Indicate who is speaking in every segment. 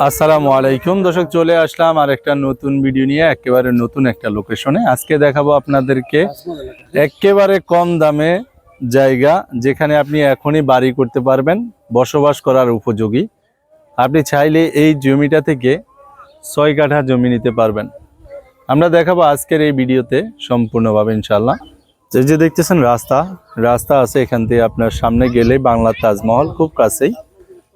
Speaker 1: আসসালামু আলাইকুম। দর্শক, চলে আসলাম আর একটা নতুন ভিডিও নিয়ে, একেবারে নতুন একটা লোকেশনে আজকে দেখাবো আপনাদেরকে একেবারে কম দামে জায়গা, যেখানে আপনি এখনই বাড়ি করতে পারবেন, বসবাস করার উপযোগী। আপনি চাইলে এই জমিটা থেকে ছয় কাঠা জমি নিতে পারবেন। আমরা দেখাবো আজকের এই ভিডিওতে সম্পূর্ণভাবে ইনশাল্লাহ এই যে দেখতেছেন রাস্তা রাস্তা আছে এখান থেকে আপনার সামনে গেলে বাংলা তাজমহল, খুব কাছেই।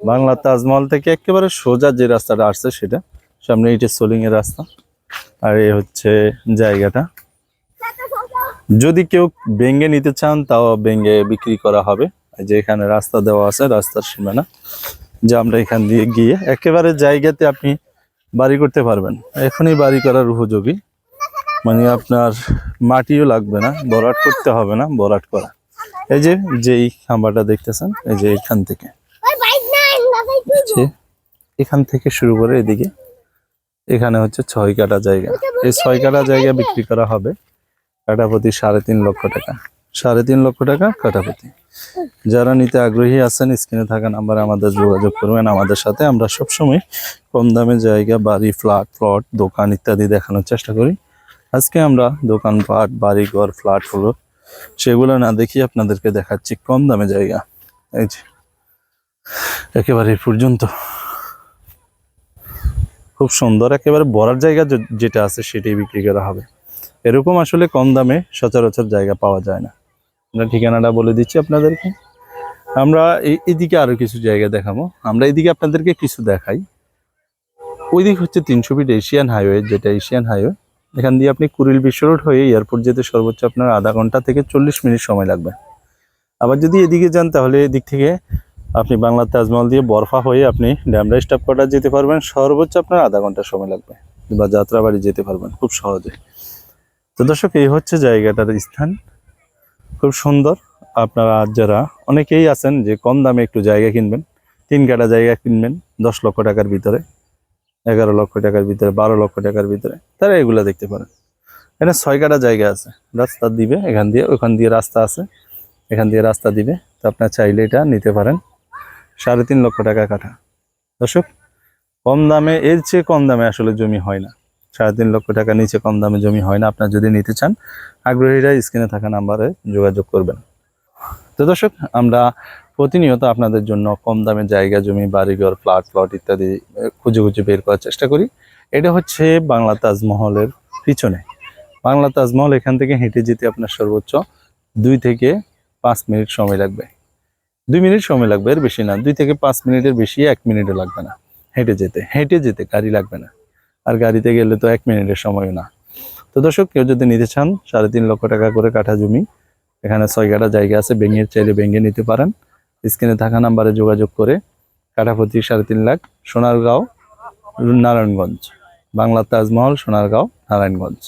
Speaker 1: বাংলা তাজমহল থেকে একেবারে সোজা যে রাস্তাটা আসছে সেটা, সামনে সোলিং এর রাস্তা, আর এ হচ্ছে জায়গাটা। যদি কেউ বেঙ্গে নিতে চান, তাও বেঙ্গে বিক্রি করা হবে। যে এখানে রাস্তা দেওয়া আছে, রাস্তার সীমানা, যে আমরা এখান দিয়ে গিয়ে একেবারে জায়গাতে আপনি বাড়ি করতে পারবেন। এখনই বাড়ি করার উপযোগী। মানে আপনার মাটিও লাগবে না, বরাট করতে হবে না, বরাট করা। এই যে যেই খাম্বাটা দেখতেছেন, এই যে এখান থেকে। যে এখান থেকে শুরু করে এদিকে। এখানে হচ্ছে ছয় কাটা জায়গা। এই ছয় কাটা জায়গা বিক্রি করা হবে কাটাপতি সাড়ে তিন লক্ষ টাকা। সাড়ে তিন লক্ষ টাকা কাটাপতি যারা নিতে আগ্রহী আছেন, স্ক্রিনে থাকা নাম্বারে আমাদের যোগাযোগ করবেন। আমাদের সাথে আমরা সবসময় কম দামে জায়গা, বাড়ি, ফ্ল্যাট, প্লট, দোকান ইত্যাদি দেখানোর চেষ্টা করি। আজকে আমরা দোকানপাট বাড়ি ঘর ফ্ল্যাট হলো, সেগুলো না দেখিয়ে আপনাদেরকে দেখাচ্ছি কম দামে জায়গা। এই যে। একেবারে পর্যন্ত। খুব সুন্দর একেবারে বড়ার জায়গা যেটা আছে সেটাই বিক্রি করা হবে। এরকম আসলে কম দামে সচরাচর জায়গা পাওয়া যায় না। আমরা ঠিকানাটা বলে দিচ্ছি আপনাদেরকে। আমরা এদিকে আরও কিছু জায়গা দেখাবো। আমরা এদিকে আপনাদেরকে কিছু দেখাই। ওই দিক হচ্ছে তিনশো ফিট এশিয়ান হাইওয়ে, যেটা এশিয়ান হাইওয়ে। এখান দিয়ে আপনি কুড়িল বিশ্ব রোড হয়ে এয়ারপোর্ট যেতে সর্বোচ্চ আপনার আধা ঘণ্টা থেকে চল্লিশ মিনিট সময় লাগবে। আবার যদি এদিকে যান তাহলে এদিক থেকে আপনি বাংলা তাজমহল দিয়ে বরফা হয়ে আপনি ড্যামরা স্টাফ কোয়ার্টার যেতে পারবেন। সর্বোচ্চ আপনার আধা ঘণ্টা সময় লাগবে বা যাত্রাবাড়ি যেতে পারবেন খুব সহজে। তো দর্শক, এই হচ্ছে জায়গাটার স্থান। খুব সুন্দর। আপনারা যারা অনেকেই আছেন যে কম দামে একটু জায়গা কিনবেন, তিন কাটা জায়গা কিনবেন দশ লক্ষ টাকার ভিতরে, এগারো লক্ষ টাকার ভিতরে, বারো লক্ষ টাকার ভিতরে, তারা এগুলো দেখতে পারেন। এখানে ছয় কাটা জায়গা আছে। রাস্তা দিবে, এখান দিয়ে, ওখান দিয়ে রাস্তা আছে। এখান দিয়ে রাস্তা দিবে। তো আপনার চাইলে এটা নিতে পারেন। সাড়ে তিন লক্ষ টাকা কাঠা। দর্শক, কম দামে, এর চেয়ে কম দামে আসলে জমি হয় না। সাড়ে তিন লক্ষ টাকা নিচে কম দামে জমি হয় না। আপনার যদি নিতে চান, আগ্রহীরা স্ক্রিনে থাকা নাম্বারে যোগাযোগ করবেন। তো দর্শক, আমরা প্রতিনিয়ত আপনাদের জন্য কম দামে জায়গা, জমি, বাড়িঘর, ফ্ল্যাট, প্লট ইত্যাদি খুঁজে খুঁজে বের করার চেষ্টা করি। এটা হচ্ছে বাংলা তাজমহলের পিছনে। বাংলা তাজমহল এখান থেকে হেঁটে যেতে আপনার সর্বোচ্চ দুই থেকে পাঁচ মিনিট সময় লাগবে। দুই মিনিট সময় লাগবে, এর বেশি না। দুই থেকে পাঁচ মিনিটের বেশি, এক মিনিটও লাগবে না। হেঁটে যেতে হেঁটে যেতে গাড়ি লাগবে না। আর গাড়িতে গেলে তো এক মিনিটের সময়ও না। তো দর্শক, কেউ যদি নিতে চান, সাড়ে তিন লক্ষ টাকা করে কাঠা জমি, এখানে ছয় কাটা জায়গা আছে, ভেঙে চাইলে ভেঙে নিতে পারেন। স্ক্রিনে থাকা নাম্বারে যোগাযোগ করে কাঠাপতি সাড়ে তিন লাখ, সোনারগাঁও, নারায়ণগঞ্জ। বাংলা তাজমহল, সোনারগাঁও, নারায়ণগঞ্জ।